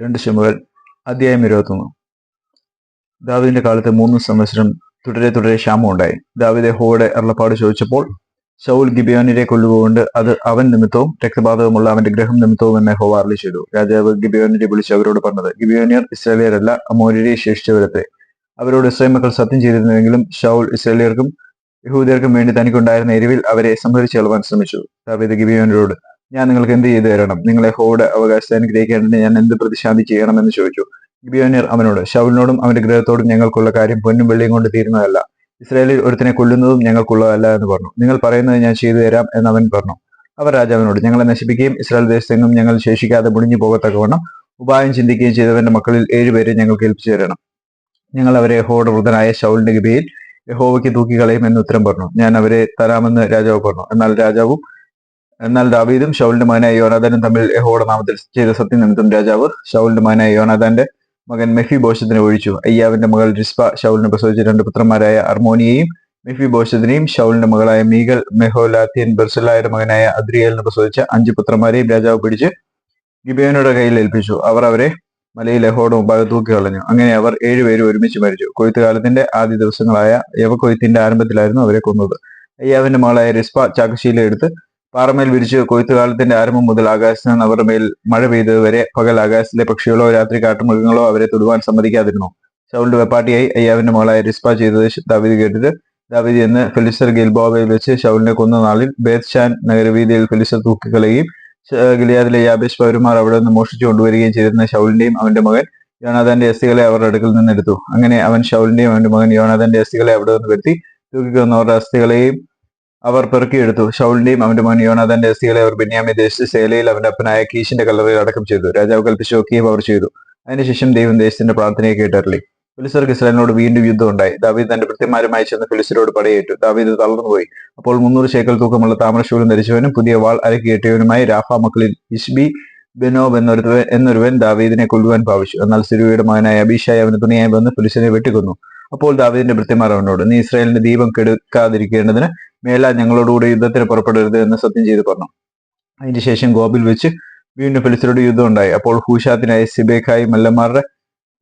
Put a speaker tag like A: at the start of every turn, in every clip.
A: രണ്ട് ശമുകൾ അധ്യായം ഇരുപത്തൊന്ന്. ദാവിദിന്റെ കാലത്ത് മൂന്ന് സംവത്സരം തുടരെ തുടരെ ക്ഷാമം ഉണ്ടായി. ദാവിദ് ഹോയുടെ അരുളപ്പാട് ചോദിച്ചപ്പോൾ ശൗൽ ഗിബിയോനിരെ കൊല്ലുകൊണ്ട് അത് അവൻ നിമിത്തവും രക്തപാതകമുള്ള അവന്റെ ഗ്രഹം നിമിത്തവും എന്നെ അരളി ചെയ്തു. രാജാവ് ഗിബിയോനിരെ വിളിച്ച് അവരോട് പറഞ്ഞത് ഗിബിയോനിയർ ഇസ്രായേലിയരല്ല അമോര്യരെ ശേഷിച്ചവരത്തെ അവരോട് ഇസ്രായേൽ മക്കൾ സത്യം ചെയ്തിരുന്നുവെങ്കിലും ഷൗൽ ഇസ്രായേലിയർക്കും യഹൂദിയർക്കും വേണ്ടി തനിക്കുണ്ടായിരുന്ന എരിവിൽ അവരെ സംഹരിച്ചു കളവാൻ ശ്രമിച്ചു. ദാവീദ് ഗിബിയോനരോട് ഞാൻ നിങ്ങൾക്ക് എന്ത് ചെയ്തു തരണം? നിങ്ങളെ ഹോഡ് അവകാശത്തെ അനുഗ്രഹിക്കേണ്ടതിന് ഞാൻ എന്ത് പ്രതിശാന്തി ചെയ്യണമെന്ന് ചോദിച്ചു. ഗിബിയോനിയർ അവനോട് ശൗലിനോടും അവന്റെ ഗ്രഹത്തോടും ഞങ്ങൾക്കുള്ള കാര്യം പൊന്നും വെള്ളിയും കൊണ്ട് തീരുന്നതല്ല. ഇസ്രായേലിൽ ഒരുത്തിനെ കൊല്ലുന്നതും ഞങ്ങൾക്കുള്ളതല്ല എന്ന് പറഞ്ഞു. നിങ്ങൾ പറയുന്നത് ഞാൻ ചെയ്തു തരാം എന്ന് അവൻ പറഞ്ഞു. അവർ രാജാവിനോട് ഞങ്ങളെ നശിപ്പിക്കുകയും ഇസ്രായേൽ ദേശത്തെങ്ങും ഞങ്ങൾ ശേഷിക്കാതെ മുടിഞ്ഞു പോകത്തക്കവണ്ണം ഉപായം ചിന്തിക്കുകയും ചെയ്തവന്റെ മക്കളിൽ ഏഴുപേരെ ഞങ്ങൾക്ക് ഏൽപ്പിച്ചു തരണം. ഞങ്ങൾ അവരെ യഹോയുടെ വൃതനായ ശൗലിന്റെ ഗിബിയിൽ യഹോവയ്ക്ക് തൂക്കിക്കളയും എന്ന് ഉത്തരം പറഞ്ഞു. ഞാൻ അവരെ തരാമെന്ന് രാജാവ് പറഞ്ഞു. എന്നാൽ രാജാവും എന്നാൽ ദാവീദും ഷൗലിന്റെ മകനായ യോനാദാനും തമ്മിൽ യഹോയുടെ നാമത്തിൽ ചെയ്ത സത്യം നിമിത്തം രാജാവ് ഷൗലിന്റെ മകനായ യോനാദാന്റെ മകൻ മെഫി ബോഷത്തിനെ ഒഴിച്ചു. അയ്യാവിന്റെ മകൾ റിസ്പ ഷൗലിനെ പ്രസവിച്ച രണ്ട് പുത്രന്മാരായ അർമോനിയെയും മെഫി ബോഷത്തിനെയും ഷൗലിന്റെ മകളായ മീഗൽ മെഹോലാത്തിയൻ ബെർസലായുടെ മകനായ അദ്രിയേലിനെ പ്രസവിച്ച അഞ്ച് പുത്രന്മാരെയും രാജാവ് പിടിച്ച് ഗിബിയോനുടെ കയ്യിൽ ഏൽപ്പിച്ചു. അവർ അവരെ മലയിൽ ലഹോടെ മുമ്പാകെ തൂക്കി കളഞ്ഞു. അങ്ങനെ അവർ ഏഴുപേരും ഒരുമിച്ച് മരിച്ചു. കൊയ്ത്തുകാലത്തിന്റെ ആദ്യ ദിവസങ്ങളായ യവ കൊയ്ത്തിന്റെ ആരംഭത്തിലായിരുന്നു അവരെ കൊന്നത്. അയ്യാവിന്റെ മകളായ റിസ്പ ചാക്കശീല എടുത്ത് പാറമേൽ വിരിച്ച് കൊയ്ത്തുകാലത്തിന്റെ ആരംഭം മുതൽ ആകാശത്ത് അവരുടെ മേൽ മഴ പെയ്തതുവരെ പകൽ ആകാശത്തിലെ പക്ഷികളോ രാത്രി കാട്ടുമൃഗങ്ങളോ അവരെ തൊടുവാൻ സമ്മതിക്കാതിരുന്നു. ശൗലിന്റെ വെപ്പാട്ടിയായി അയ്യാവിന്റെ മകളായ റിസ്പ ചെയ്തത് ദാവീദ് കേട്ടിട്ട് ദാവീദ് എന്ന് ഫിലിസ്റ്റർ ഗിൽബോവയിൽ വെച്ച് ശൗലിനെ കൊന്ന നാളിൽ ബേത്ത്ഷാൻ നഗരവീതിയിൽ ഫിലിസ്റ്റർ തൂക്കിക്കളയുകയും ഗിലിയാദിലെ യാബേഷ് പൗരന്മാർ അവിടെ നിന്ന് മോഷ്ടിച്ചു കൊണ്ടുവരികയും ചെയ്തിരുന്ന ശൗലിന്റെയും അവന്റെ മകൻ യോനാഥാന്റെ അസ്ഥികളെ അവരുടെ അടുക്കൽ നിന്നെടുത്തു. അങ്ങനെ അവൻ ശൗലിന്റെയും അവന്റെ മകൻ യോനാഥാന്റെ അസ്ഥികളെ അവിടെ നിന്ന് വരുത്തി തൂക്കിക്കൊന്നവരുടെ അസ്ഥികളെയും അവർ പെറുക്കിയെടുത്തു. ഷൗലിന്റെയും അവന്റെ മകൻ യോനാഥന്റെ അസ്ഥികളെ അവർ ബെന്യാമി ദേശത്ത് സേലയിൽ അവന്റെ അപ്പനായ കീശിന്റെ കല്ലറയിൽ അടക്കം ചെയ്തു. രാജാവ് കൽപ്പിച്ചു നോക്കിയും അവർ ചെയ്തു. അതിനുശേഷം ദൈവം ദേശത്തിന്റെ പ്രാർത്ഥനയെ കേട്ടറിളി ഫിലിസർക്ക് ഇസ്രായേലിനോട് വീണ്ടും യുദ്ധം ഉണ്ടായി. ദാവീദ് തന്റെ ഭൃത്യന്മാരുമായി ചെന്ന് ഫിലിസരോട് പടയേറ്റു. ദാവീദ് തളർന്നുപോയി. അപ്പോൾ മുന്നൂറ് ശേക്കൽ തൂക്കമുള്ള താമരശൂലം ധരിച്ചവനും പുതിയ വാൾ അരക്കിയേറ്റവനുമായി രാഫ മക്കളിൽ ഇഷ്ബി ബെനോബ് എന്നൊരുവൻ എന്നൊരുവൻ ദാവീദിനെ കൊല്ലുവാൻ ഭാവിച്ചു. എന്നാൽ സിരുവയുടെ മകനായ അബീഷായി അവന് തുണിയായി വന്ന് പുലിസിനെ വെട്ടിക്കൊന്നു. അപ്പോൾ ദാവീദിന്റെ ഭൃത്യമാർ അവനോട് നീ ഇസ്രായേലിന്റെ ദീപം കെടുക്കാതിരിക്കേണ്ടതിന് മേല ഞങ്ങളോടുകൂടി യുദ്ധത്തിന് പുറപ്പെടരുത് എന്ന് സത്യം ചെയ്ത് പറഞ്ഞു. അതിനുശേഷം ഗോപിൽ വെച്ച് വീണ്ടും ഫിലിസ്തരോട് യുദ്ധം ഉണ്ടായി. അപ്പോൾ ഹൂഷാത്തിനായ സിബേഖായി മല്ലന്മാരുടെ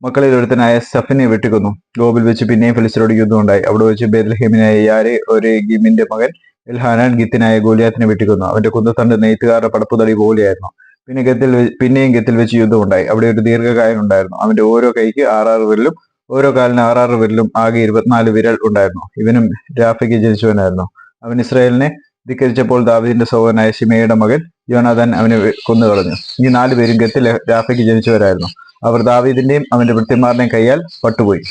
A: മക്കളിൽ ഒരുത്തനായ സഫിനെ വെട്ടിക്കൊന്നു. ഗോപിൽ വെച്ച് പിന്നെയും ഫിലിസ്തരോട് യുദ്ധം ഉണ്ടായി. അവിടെ വെച്ച് ബേദൽഹേമിനായ യാരെ ഒരു ഗിമിന്റെ മകൻ എൽഹാനാൻ ഗിത്തിനായ ഗോലിയാത്തിനെ വെട്ടിക്കൊന്നു. അവന്റെ കുന്തത്തണ്ട് നെയ്ത്തുകാരുടെ പടപ്പുതടി പോലെയായിരുന്നു. പിന്നെ ഗത്തിൽ പിന്നെയും ഗത്തിൽ വെച്ച് യുദ്ധം ഉണ്ടായി. അവിടെ ഒരു ദീർഘകായൻ ഉണ്ടായിരുന്നു. അവന്റെ ഓരോ കൈക്ക് ആറാറ് വിരലും ഓരോ കാലിന് ആറാറ് വിരലും ആകെ ഇരുപത്തിനാല് വിരൽ ഉണ്ടായിരുന്നു. ഇവനും രാഫയ്ക്ക് ജനിച്ചവനായിരുന്നു. അവൻ ഇസ്രായേലിനെ ധിക്കരിച്ചപ്പോൾ ദാവിദിന്റെ സഹോദരനായ ഷിമയുടെ മകൻ യോനാഥാൻ അവനെ കൊന്നു കൊന്നുകളഞ്ഞു. ഈ നാലുപേരും ഗത്തിൽ രാഫയ്ക്ക് ജനിച്ചവരായിരുന്നു. അവർ ദാവീദിന്റെയും അവന്റെ വൃത്തിമാരുടെയും കൈയാൽ പട്ടുപോയി.